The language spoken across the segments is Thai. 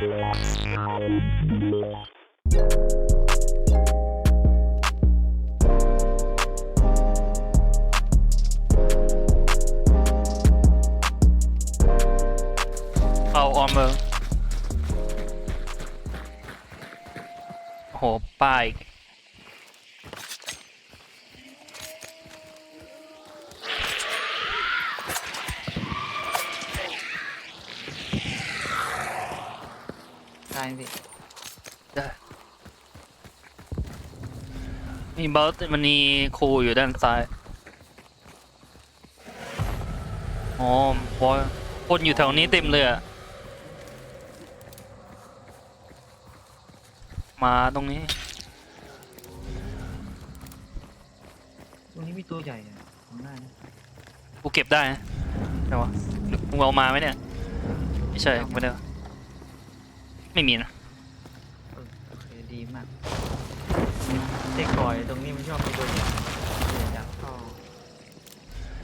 เอาออมเมอร์โหป้าย ได้พี่ได้มีเบิร์ตมันมีครูอยู่ด้านซ้ายอ๋อบอยคนอยู่แถวนี้เต็มเลยอะมาตรงนี้ ตรงนี้มีตัวใหญ่อะทำได้นะกูเก็บได้นะแต่ว่ามึงเอามาไหมเนี่ย ไม่ใช่ไม่ได้เอา ไม่มีนะเออโอเคดีมากเด็กก่อยตรงนี้มันชอบมีตัวใหญ่เดี๋ยวจะเข้า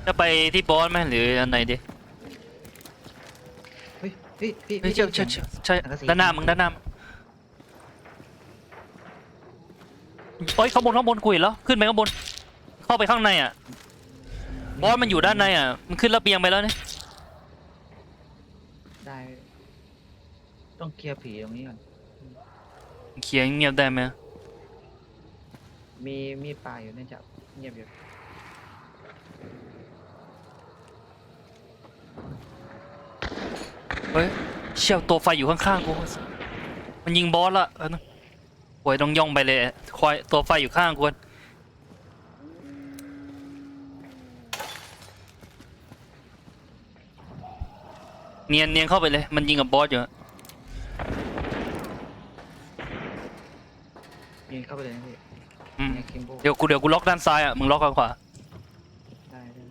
จะไปที่บอสไหมหรืออันไหนดีเฮ้ยพี่พี่เฮ้ยพี่เชื่อได้เชื่อเสีเชื่ยองใช่สังกะสีด้านหน้ามึงด้านหน้ามึงเฮ้ยข้างบนข้างบนกูเห็นแล้วขึ้นไปข้างบน เข้าไปข้างในอะบอสมันอยู่ด้านในอะมันขึ้นระเบียงไปแล้วเนี่ย ได้ ต้องเคลียร์ผีตรงนี้ก่อนเขียนเงียบได้ไหมมีมีดป่าอยู่เนี่ยจับเงียบอยู่เฮ้ยเชี่ยวตัวไฟอยู่ข้างๆกูมันยิงบอสละเออนะโวยต้องย่องไปเลยควายตัวไฟอยู่ข้างกูเนียนเนียนเข้าไปเลย มันยิงกับบอสอยู่ อะยิงเข้าไปเลยนะพี่อืมเนี่ยคิมโบเดี๋ยวกูเดี๋ยวกูล็อกด้านซ้ายอะมึงล็อกข้างขวาได้ได้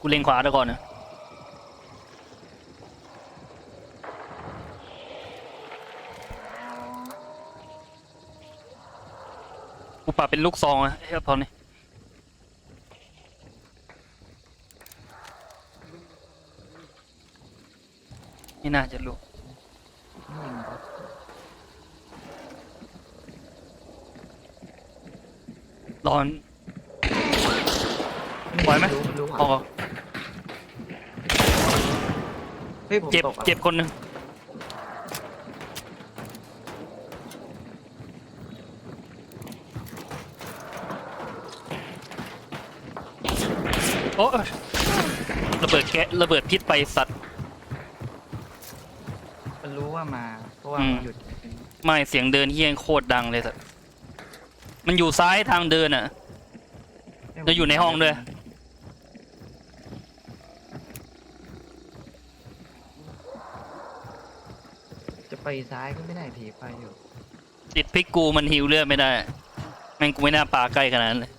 กูเล็งขวาได้ก่อนนะกูปรับเป็นลูกซองอะเฮ้ยพอนี่ ไม่น่าจะรู้ยิงบอสร้อนไหวไหมรู้รู้พออะเฮ้ยผมเจ็บตกอะเจ็บคนหนึ่งโอ้ยระเบิดแกะระเบิดพิษไปสัตว์มันรู้ ว่ามาเพราะว่าอืมมันหยุดไม่เสียงเดินเฮี้ยงโคตรดังเลยสัตว์มันอยู่ซ้ายทางเดินอะแล้วอยู่ในห้องด้วย จะไปซ้ายก็ไม่ได้ผีไฟอยู่ติดพริกกูมันฮิวเลือดไม่ได้แม่งกูไม่น่าปาใกล้ขนาดนั้นเลย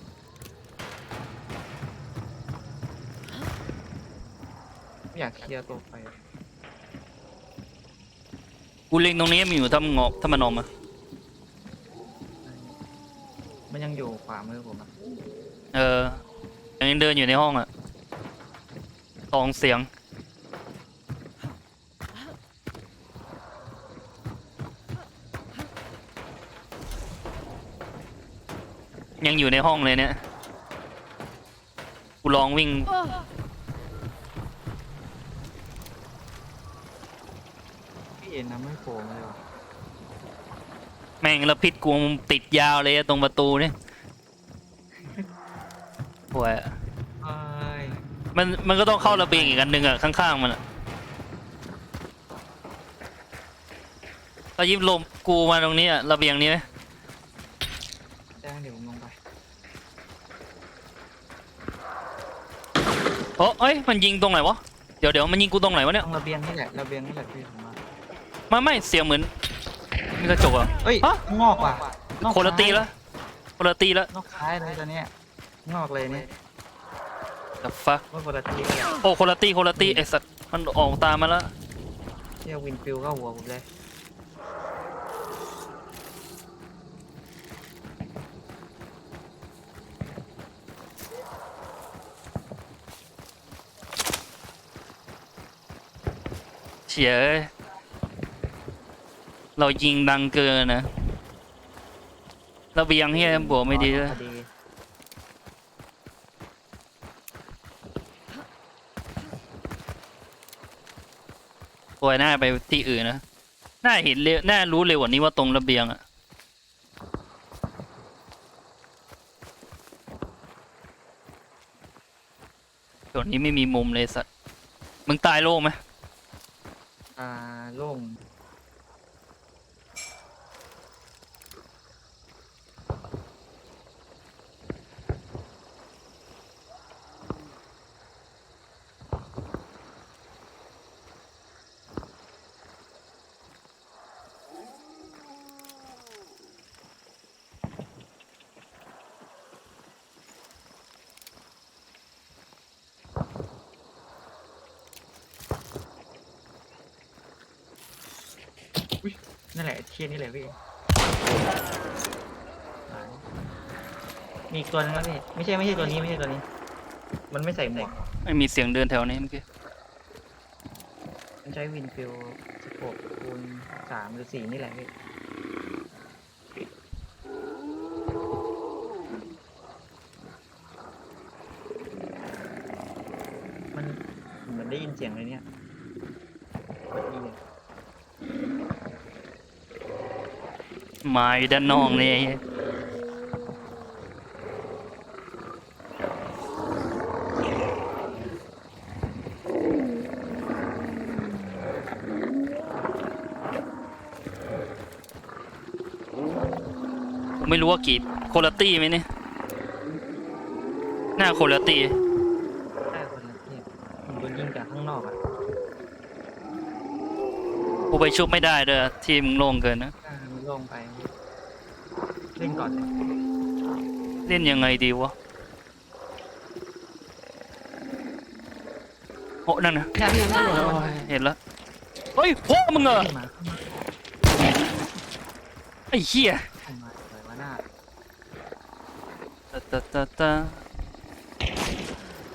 ไม่อยากเคลียร์ตัวไฟ กูเล็งตรงนี้มันอยู่ถ้ามันงอกถ้ามันออกมามันยังอยู่ขวามือผมอะเออยังเดินอยู่ในห้องอะสองเสียง ยังอยู่ในห้องเลยเนี่ย กูลองวิ่ง พี่เอ็ นนะไม่โผล่มาเลยว่ะแม่งแล้วพิษกูมันติดยาวเลยอะตรงประตูเนี่ยโว้ยเอ้ยมันมันก็ต้องเข้าระเบียงอีกอันหนึ่งอะข้างๆมันอะเอายิ้มลมกูมาตรงนี้อะระเบียงนี้ไหมแจ้งเดี๋ยวผมลงไปโอ้เอ้ยมันยิงตรงไหนวะเดี๋ยวเดี๋ยวมันยิงกูตรงไหนวะเนี่ย ต้องระเบียงนี่แหละระเบียงนี่แหละพี่ผมมา ไม่ไม่เสียงเหมือนมีกระจกอะเฮ้ยงอกว่ะงคนละตีแล้วคนละตีแล้ว นอกท้ายเลยตอนนี้งอกเลยเนี่ย the fuck ว่าคนละตีโอ้คนละตีคนละตีไอสัตว์มันออกตามมาแล้วเรียวินฟิลก็หัวผมเลยเฉียเอ้ย เรายิงดังเกินนะระเบียงเฮียบวกไม่ดีเลยพอดีปล่อยหน้าไปที่อื่นนะน่าเห็นเร็วน่ารู้เร็วกว่านี้ว่าตรงระเบียงอะส่วนนี้ไม่มีมุมเลยสัตว์มึงตายโล่งไหมอ่าโล่ง อุ๊ยนั่นแหละเทียนนี่แหละพี่หายมีอีกตัวนึงแล้วพี่ไม่ใช่ไม่ใช่ตัวนี้ไม่ใช่ตัวนี้ มันไม่ใส่หมวกไม่มีเสียงเดินแถวนี้เมื่อกี้มันใช้วินฟิลสโคปคูณสามหรือสี่นี่แหละพี่ มันเหมือนได้ยินเสียงเลยเนี่ยกดอีเลย มาอยู่ด้านนอกนี่ไอ้เหี้ยผมไม่รู้ว่ากี่โคลตี้ไหมเนี่ยหน้าโคลตี้ได้คนละที่ผมโดนยิงจากข้างนอกอะกูไปชุบไม่ได้เด้อทีมงโล่งเกินนะ อ่ามันลงไป เล่นก่อนเลยเล่นยังไงดีวะโอ้นั่นนะแค่พี่ไม่ลงโอ้ยเห็นแล้วเฮ้ยพ่อมึงเหรอขึ้นมาไอ้เหี้ยขึ้นมาสวยมาหน้าตาตาตาตา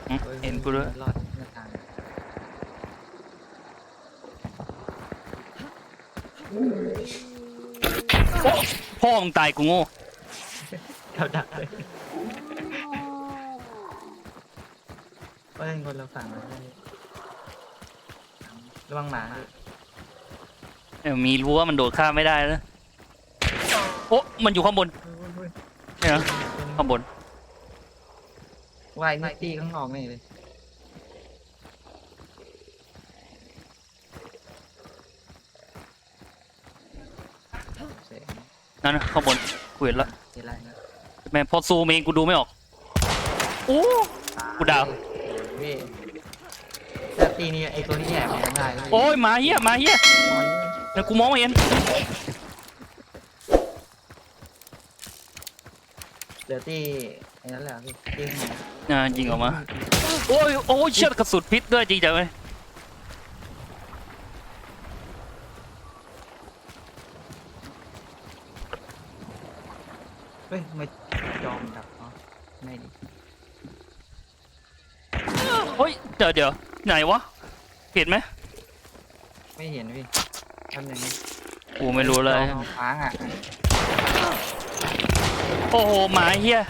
อืมฮ้ยเห็นกูด้วยรอดหน้าต่างพ่อมึงตายกูโง่ เขาดักเลยก็เล่นคนละฝั่งนะพี่ระวังหมาพี่เอ้ยมีรั้วมันโดดข้ามไม่ได้แล้วโอ้มันอยู่ข้างบนเฮ้ยเนี่ยนะข้างบนว่ายนิตตี้ข้างนอกนี่เลยเสียงนั่นนะข้างบนกูเห็นแล้วเสียไรนะ แม่งพอซูมเองกูดูไม่ออกโอ้กูดาวพี่แต่ตีนี้ไอตัวนี้แอบมันได้พี่โอ้ยหมาเหี้ยหมาเหี้ยโอ้ยแล้วกูมองไม่เห็นเหลือตีไอ้นั่นแหละพี่ตีข้างในอ่ายิงออกมาโอ้ยโอ้ยเชือดกระสุนพิษด้วยจริงจังเลยเฮ้ยไม่ยอมดับเนาะไม่ดิ เฮ้ยเดี๋ยวเดี๋ยวไหนวะ เห็นไหมไม่เห็นพี่ทำยังไงกูไม่รู้เลยจอค้างอะโอ้โหหมาเหี้ย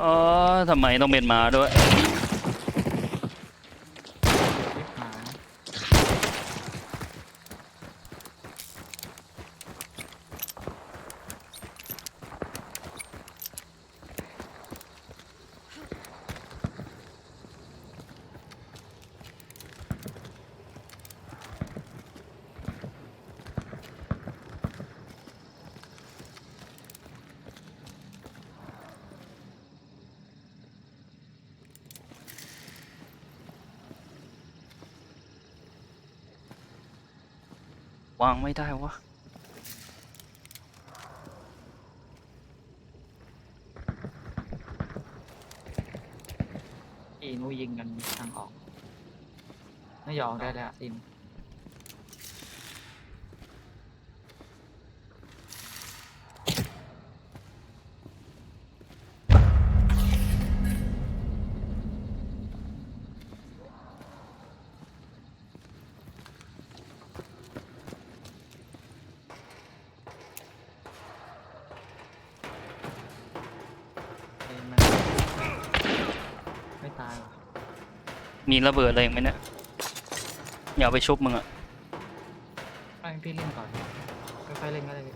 เออทำไมต้องเป็นหมาด้วย วางไม่ได้วะอีนูยิงกันทางออกไม่ยอมได้แล้วอิน มีระเบิดอะไรอีกไหมเนี่ยอย่าเอาไปชุบมึงอะไม่พี่เล่นก่อนค่อยๆเล่นก็ได้พี่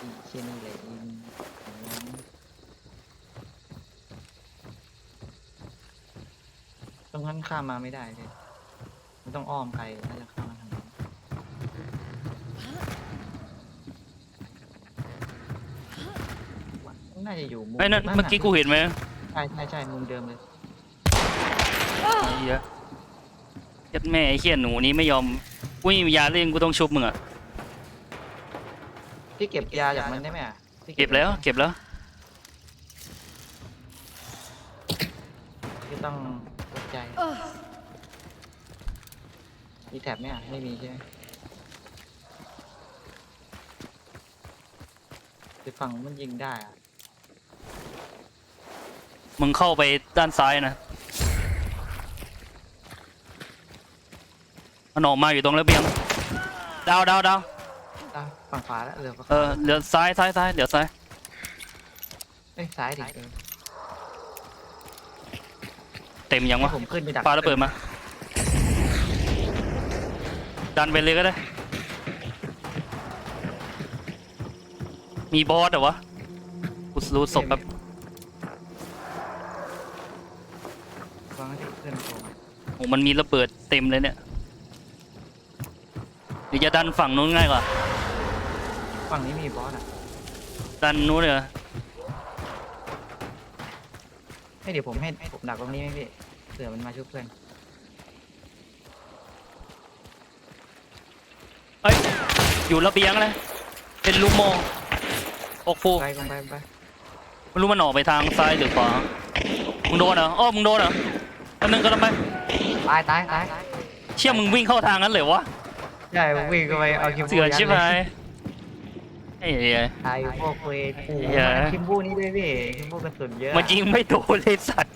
อีเชี่ยนี่เลยอิน ตรงนั้นข้ามมาไม่ได้เลยมันต้องอ้อมไกลถ้าจะข้ามมาทางนี้น่าจะอยู่มุมไอ้นั่นเมื่อกี้กูเห็นไหมใช่ใช่ใช่มุมเดิมเลยไอ้เหี้ยยัดแม่ไอ้เหี้ยหนูนี้ไม่ยอมกูไม่มียาเล่นกูต้องชุบมึงอะพี่เก็บยาจากมันได้ไหมอะพี่เก็บแล้ว เก็บแล้วพี่ต้องวัด ใจ มีแถบไหมอะ ไม่มีใช่ไหมไปฝั่งมันยิงได้อะ มึงเข้าไปด้านซ้ายนะ มันออกมาอยู่ตรงระเบียง ดาวดาวดาวอะฝั่งขวาแล้วเหลือฝั่งเออเดี๋ยวซ้ายซ้ายซ้ายเดี๋ยวซ้าย เอ้ยซ้ายดิเออ เต็มยังให้วะผมขึ้นไปดักปาระเบิดมา ดันไปเลยก็ได้ มีบอสเหรอวะกูรู้ศพแบบฟังให้เพื่อนผมโอ้มันมีระเบิดเต็มเลยเนี่ยหรือจะดันฝั่งนู้นง่ายกว่า ฝั่งนี้มีบอสอะ ดันนู้นเลยเหรอ ให้เดี๋ยวผมให้ผมดักตรงนี้ไหมพี่เผื่อมันมาช่วยเพื่อนเอ้ย อยู่ระเบียงเลยเป็นลูกโมอกฟูไปไปไปไปไม่รู้มันออกไปทางซ้ายหรือขวา มึงโดนเหรออ้อมึงโดนเหรออันนึงก็ทำไมตายตายตายเชี่ยมึงวิ่งเข้าทางนั้นเลยวะ ใช่ผมวิ่งเข้าไปเอาคิมบูเสือยัดชิบเลหายย ไอ้เหี้ย ไอ้พวกเวทกูเหี้ย คิมบูนี่ด้วยพี่คิมบูกระสุนเยอะมันยิงไม่โดนเลยสัตว์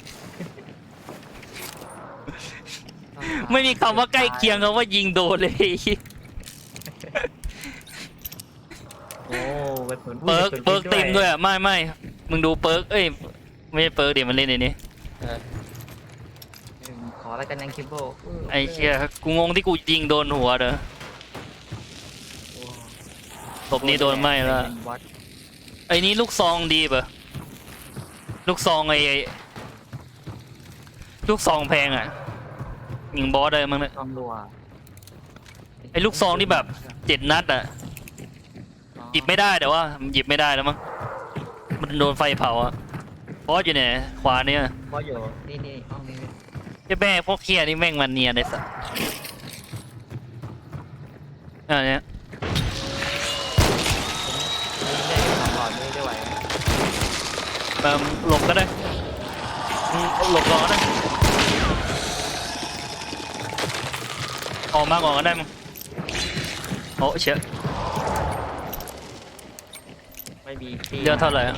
ไม่มีคำว่าใกล้เคียงกับว่ายิงโดนเลย โอ้กระสุนเปิร์กกระสุนเปิร์กเต็มด้วยอะไม่ไม่มึงดูเปิร์กเอ้ยไม่ใช่เปิร์กเดี๋ยวมันเล่นในนี้เออขอแล้วกันยังคิมบูไอ้เชี่ยกูงงที่กูยิงโดนหัวเด้อโอ้ ศพนี้โดนไหม้แล้วเป็นบอสไอ้นี้ลูกซองดีป่ะลูกซองไอ้ไอ้ลูกซองแพงอะยิงบอสได้มั้งเนี่ยต้องรัวไอ้ลูกซองนี่แบบเจ็ดนัดอะอ๋อหยิบไม่ได้แต่ว่ามันหยิบไม่ได้แล้วมั้งมันโดนไฟเผาอะบอสอยู่ไหนขวาเนี่ยบอสอยู่นี่นี่ห้องนี้พี่เจ้าแม่พวกเคียนี่แม่งมันเนียนไอ้สัสอันเนี้ย ได้สองหลอดนี่ได้ไหวไหมเอิ่มหลบก็ได้อืมหลบก่อนก็ได้ออกมาก่อนก็ได้มั้งโอ้เชี่ยไม่มีปีเดือนเท่าไหร่อะ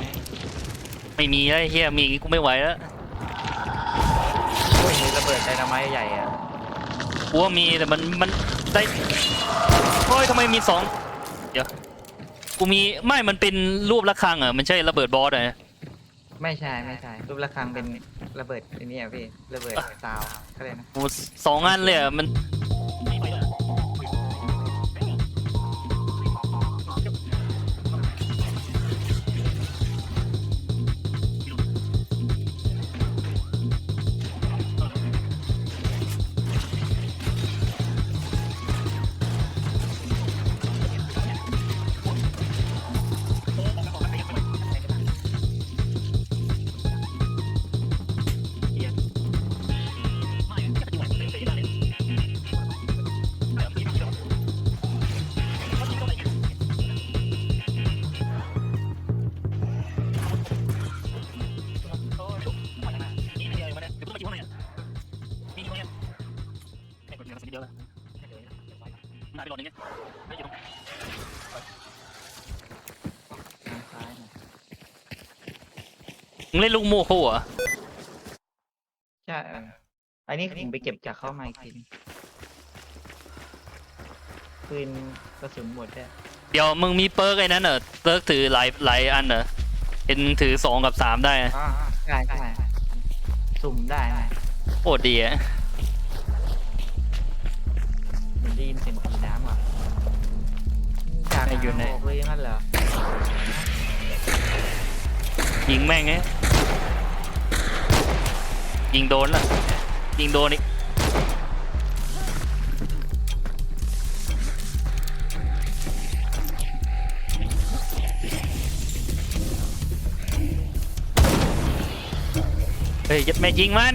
ไม่มีแล้วไอ้เฮียมีอย่างงี้กูไม่ไหวแล้วโอ้ยมีระเบิดไดนาไมต์ใหญ่อะกูว่ามีแต่มันมันได้โอ้ยทำไมมีสองเดี๋ยว กูมีไม่มันเป็นรูประฆังอะมันใช่ระเบิดบอสอะไม่ใช่ไม่ใช่รูประฆังเป็นระเบิดไอ้นี่อะพี่ระเบิดซาวเขาเรียกนะกูสองอันเลยอะมัน มึงเล่นลูกโม่คู่เหรอใช่เอออันนี้ผมไปเก็บจากเข้ามาอีกทีนึงปืนกระสุนหมดแล้วเดี๋ยวมึงมีเปิร์กไอ้นั้นเหรอเปิร์กถือหลายหลายอันเหรอเห็นถือสองกับสามได้นะอ่าใช่ใช่สุ่มได้นะโคตรดีอะ ยิงแม่งไงยิงโดนละยิงโดนอีกเฮ้ยยัดแม่ยิงมัน